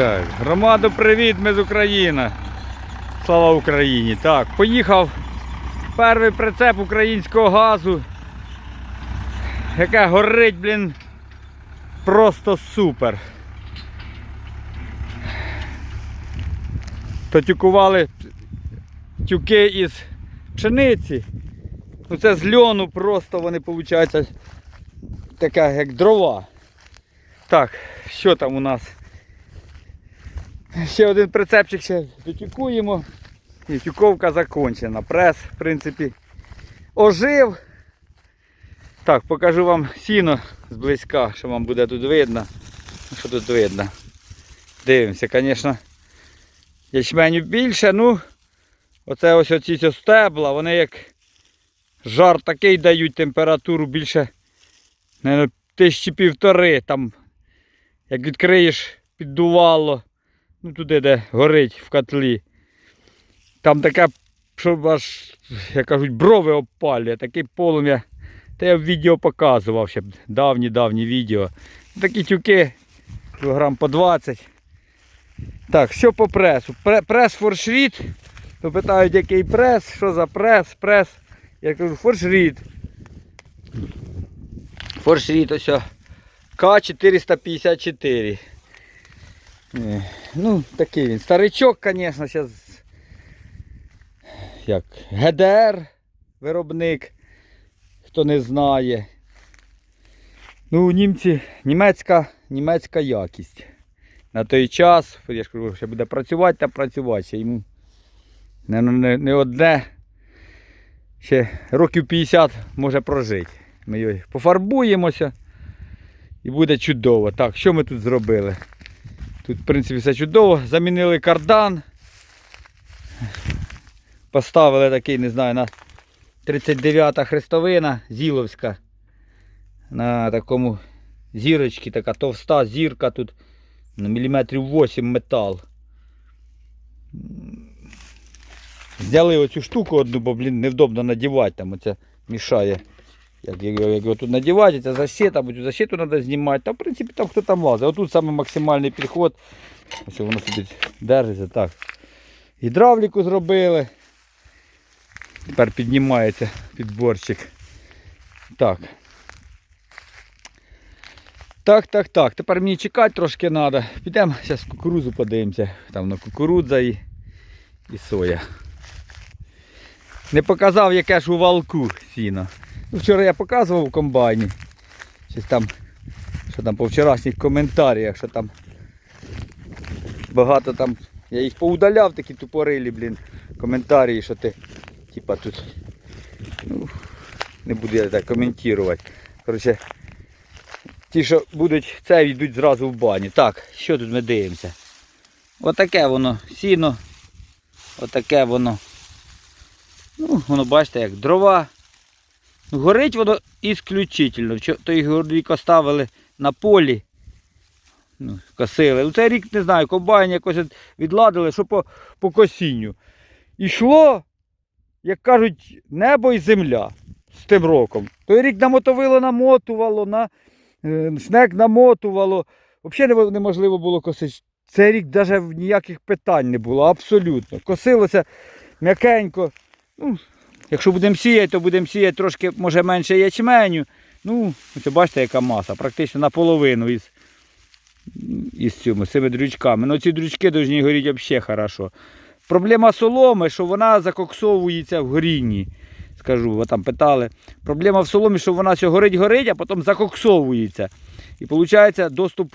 Так, громаду привіт, ми з України. Слава Україні. Так, поїхав перший прицеп українського газу. Яке горить, блін. Просто супер. То тюкували тюки із пшениці. Ну це з льону просто вони виходить таке як дрова. Так, що там у нас? Ще один прицепчик ще дотюкуємо. І тюковка закончена. Прес, в принципі, ожив. Так, покажу вам сіно зблизька, що вам буде тут видно. Ну, Що тут видно? Дивимося, звісно. Ячменю більше, ну оце ось оці ці стебла, вони як жар такий дають температуру більше наверно, тисячі півтори. Там як відкриєш піддувало, ну туди, де горить в котлі. Там таке, що аж, як кажуть, брови опалює, таке полум'я. Та я в відео показував ще давні-давні відео. Такі тюки, кілограм по 20. Так, що по пресу? Прес форшріт. То питають, який прес, що за прес, прес. Я кажу, форшріт. Форшріт ось. К454. Е, Ну, такий він. Старичок, звісно, зараз. Як ГДР виробник. Хто не знає. Ну, німці, німецька, німецька якість. На той час, я ж кажу, ще буде працювати та працювати. Ще йому не, не, не одне. Ще років 50 може прожити. Ми його пофарбуємося. І буде чудово. Так, що ми тут зробили? Тут, в принципі, все чудово. Замінили кардан. Поставили такий, не знаю, на 39-та хрестовина Зіловська. На такому зірочці, така товста зірка тут на міліметрів 8 метал. Зняли оцю штуку одну, бо, блін, невдобно надівати, там оце мішає. Як його, тут надівати, це защита, бо защиту треба знімати. Та в принципі там хто там лазить. Отут саме максимальний підход. Ось воно собі держиться. Так. Гідравліку зробили. Тепер піднімається підборчик. Так. Так, так, так. Тепер мені чекати трошки треба. Підемо зараз кукурузу подивимося. Там на кукурудза і, і соя. Не показав, яке ж у валку сіно. Ну, Вчора я показував у комбайні. Щось там, що там по вчорашніх коментарях, що там багато там. Я їх поудаляв, такі тупорилі, блін, коментарі, що ти типа тут. Ну, не буду я так коментувати. Коротше, ті, що будуть це, йдуть зразу в баню. Так, що тут ми дивимося? Отаке воно сіно. Отаке воно. Ну, воно бачите, як дрова. Горить воно ісключительно. Той горік оставили на полі. Ну, косили. Ну, цей рік не знаю, комбайн якось відладили, що по, по косінню. Ішло, як кажуть, небо і земля з тим роком. Той рік намотовило, намотувало, на, е, снег намотувало. Взагалі неможливо було косити. Цей рік навіть ніяких питань не було, абсолютно. Косилося м'якенько. Ну, якщо будемо сіяти, то будемо сіяти трошки, може, менше ячменю. Ну, ось бачите, яка маса, практично наполовину із, із цими, цими дрючками. Ну ці дрючки повинні горіти взагалі хорошо. Проблема соломи, що вона закоксовується в горінні. Скажу, ви там питали. Проблема в соломі, що вона все горить-горить, а потім закоксовується. І виходить, доступ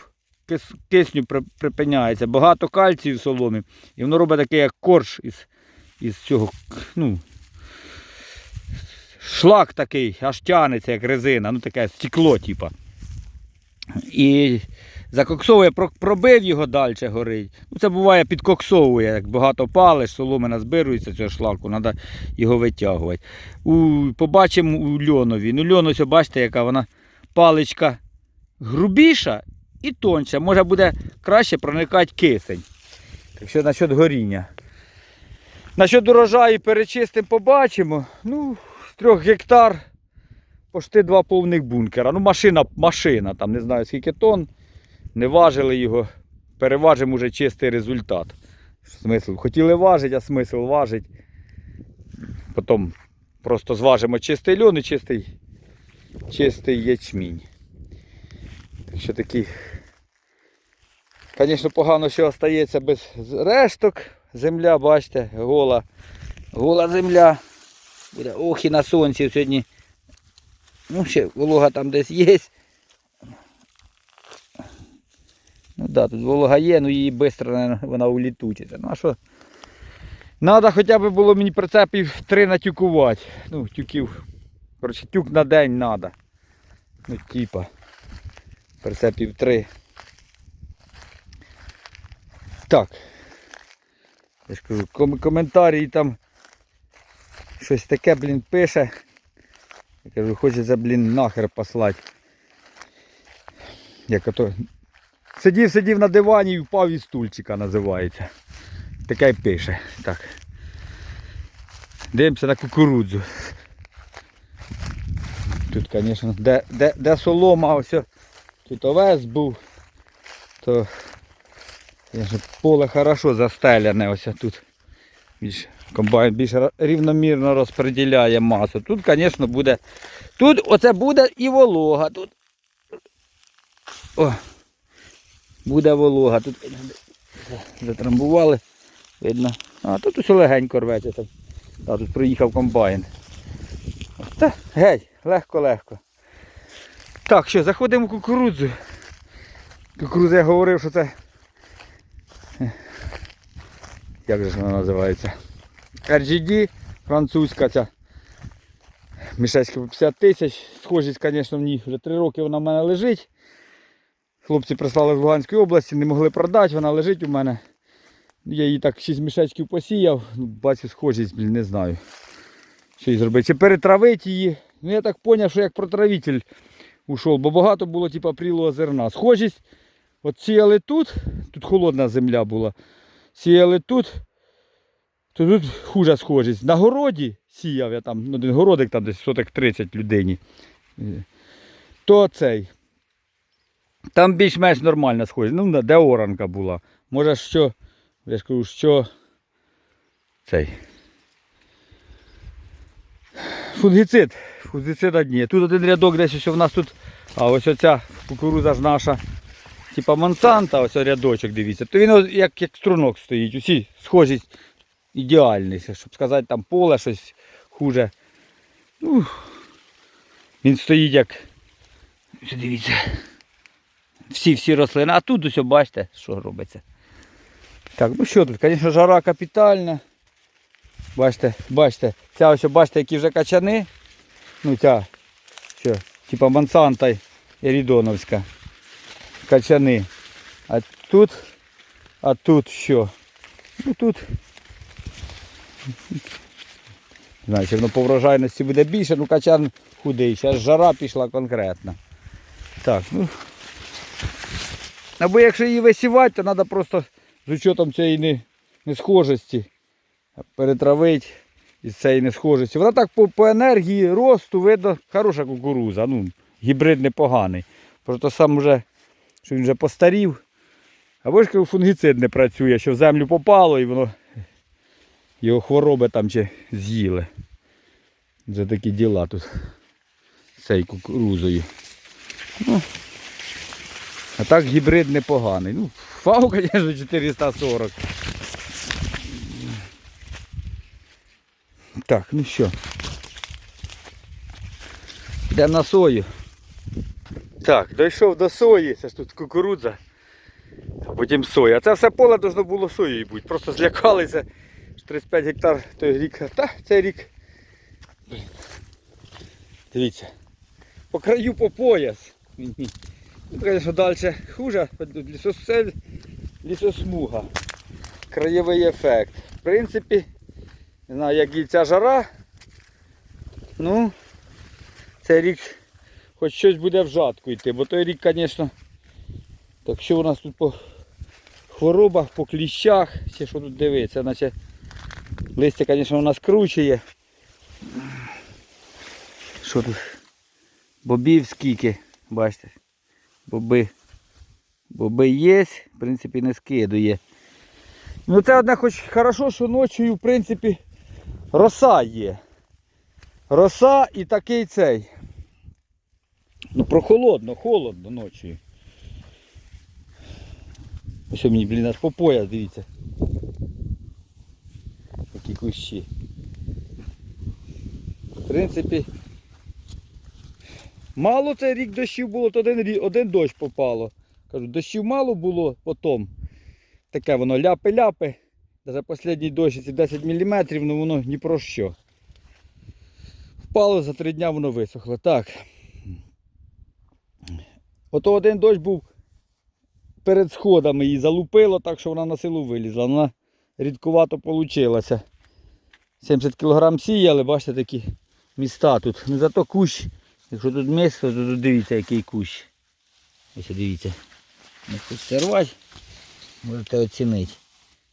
кис- кисню припиняється. Багато кальцію в соломі. І воно робить такий як корж із, із цього. ну, Шлак такий, аж тянеться, як резина, ну таке стекло, типа. І закоксовує, пробив його далі горить. Ну, це буває підкоксовує, як багато палиш, соломи назбирується цього шлаку, треба його витягувати. У, побачимо у льонові. Ну, льон, ось бачите, яка вона паличка грубіша і тонша. Може буде краще проникати кисень. Так що насчет горіння. Насчет урожаю перечистим побачимо. Ну, трьох гектар пошти два повних бункера. Ну, машина, машина, там не знаю скільки тонн. Не важили його. переважимо уже чистий результат. Смисл. Хотіли важити, а смисл важить. Потім просто зважимо чистий льон і чистий, чистий ячмінь. Так що такий. Звісно, погано, що остається без решток. Земля, бачите, гола. Гола земля. Буде ох і на сонці сьогодні. Ну, ще волога там десь є. Ну да, тут волога є, ну її швидко наверно, вона улітучиться. Ну а що? Надо хоча б було мені прицепів три натюкувати. Ну, тюків. Коротше, тюк на день треба. Ну, типа. Прицепів три. Так. Я ж кажу, ком- коментарі там щось таке, блін, пише. Я кажу, хочеться, блін, нахер послати. Як ото. Сидів, сидів на дивані і впав із стульчика називається. Таке й пише. Так. Дивимося на кукурудзу. Тут, звісно, де, де, де солома, ось тут овес був, то звісно, поле хорошо застеляне ось тут. Більш, комбайн більш рівномірно розподіляє масу. Тут, звісно, буде. Тут оце буде і волога. Тут. О, буде волога. Тут затрамбували. Видно. А тут усе легенько рветься. А, тут приїхав комбайн. Та, гей, легко-легко. Так, що, заходимо в кукурудзу. Кукурудза я говорив, що це. Як же вона називається? RGD, французька ця. Мішечка по 50 тисяч. Схожість, звісно, в ній вже 3 роки вона в мене лежить. Хлопці прислали з Луганської області, не могли продати, вона лежить у мене. Я її так 6 мішечків посіяв, ну, бачу схожість, блін, не знаю. Що їй зробити. Чи перетравити її. Ну я так зрозумів, що як протравитель ушов, бо багато було типу, прілого зерна. Схожість, от сіяли тут, тут холодна земля була. Сіяли тут, то тут хуже схожість. На городі сіяв я там, ну, один городик там десь соток 30 людині. Е, То цей. Там більш-менш нормальна схожість. Ну, де оранка була. Може що, я ж кажу, що цей. Фунгіцид. Фунгіцида ні. Тут один рядок десь ось у нас тут. А ось оця кукуруза ж наша. Типа Монсанта, ось рядочок, дивіться. То він як, як струнок стоїть. Усі схожість ідеальний, щоб сказати там поле щось хуже. Ну, він стоїть як. Дивіться. Всі-всі рослини. А тут ось бачите, що робиться. Так, ну що тут, звісно, жара капітальна. Бачите, бачите, ця ось бачите, які вже качани. Ну ця, що, типа Монсанта і. Качани. А тут, а тут що? Ну тут. Знаю, воно по врожайності буде більше, ну качан худий. Зараз жара пішла конкретно. Так, ну. Або якщо її висівати, то треба просто з учетом цієї не, несхожості перетравити із цієї несхожості. Вона так по, по енергії росту видно хороша кукуруза. Ну, гібрид непоганий. Просто сам вже, що він вже постарів. Або ж фунгіцид не працює, що в землю попало і воно його хвороби там чи з'їли. Це такі діла тут цією кукурузою. Ну, а так гібрид непоганий. Ну, фау, звісно, 440. Так, ну що. Йдемо на сою. Так, дійшов до сої, це ж тут кукурудза, а потім соя. А це все поле должно було соєю бути. Просто злякалися. Що 35 гектар той рік. Та цей рік. Блін. Дивіться. По краю по пояс. Мені. Ну, звісно, далі хуже. Лісосель, лісосмуга. Краєвий ефект. В принципі, не знаю, як і ця жара. Ну, цей рік хоч щось буде в жатку йти, бо той рік, звісно, так що у нас тут по хворобах, по кліщах, ще що тут дивиться, наче листя, звісно, у нас кручує. Що тут? Бобів скільки, бачите, боби Боби є, в принципі, не скидує. Ну це одне хоч хорошо, що ночі, в принципі, роса є. Роса і такий цей. Ну прохолодно, холодно ночі. Ось мені, блін, аж по пояс, дивіться. Кущі. В принципі, мало цей рік дощів було, то один, один дощ попало. Кажу, дощів мало було потім. Таке воно ляпи-ляпи. Навіть останній дощ ці 10 мм, ну воно ні про що. Впало за три дня воно висохло. Так. Ото один дощ був перед сходами її залупило, так що вона на силу вилізла. Вона рідкувато вийшла. 70 кг сіяли, бачите, такі міста тут. Ну зато кущ. Якщо тут місто, то тут дивіться, який кущ. Ось дивіться. Не хочеться рвати, можете оцінити.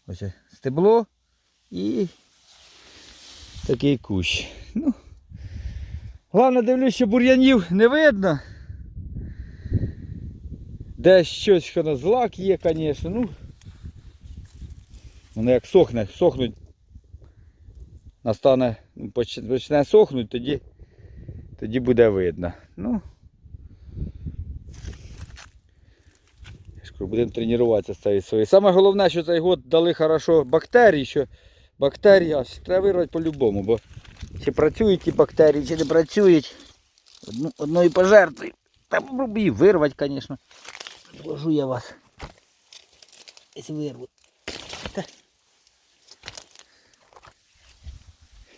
Ось стебло і такий кущ. Ну, Головне дивлюсь, що бур'янів не видно. Десь щось що на злак є, звісно. Ну, воно як сохне, сохнуть. Настане, почне сохнути, тоді, тоді буде видно. Ну, будемо тренуватися цією своєю. Саме головне, що цей год дали хорошо бактерії, що бактерії аж треба вирвати по-любому, бо чи працюють ті бактерії, чи не працюють. Одної пожертви. Та попробуй її вирвати, звісно. Вложу я вас. Десь вирву.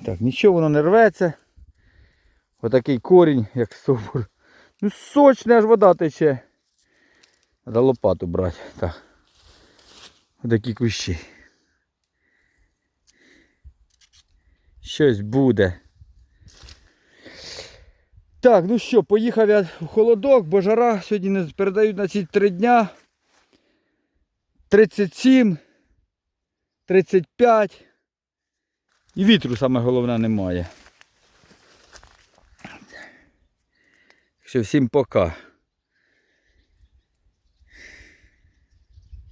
Так, нічого воно не рветься. Отакий корінь, як стовбур. Ну сочне, аж вода тече. Треба лопату брати. Так. Отакі кущі. Щось буде. Так, ну що, поїхав я в холодок, бо жара сьогодні не передають на ці три дня. 37, 35. І вітру саме головне немає. Так всім пока.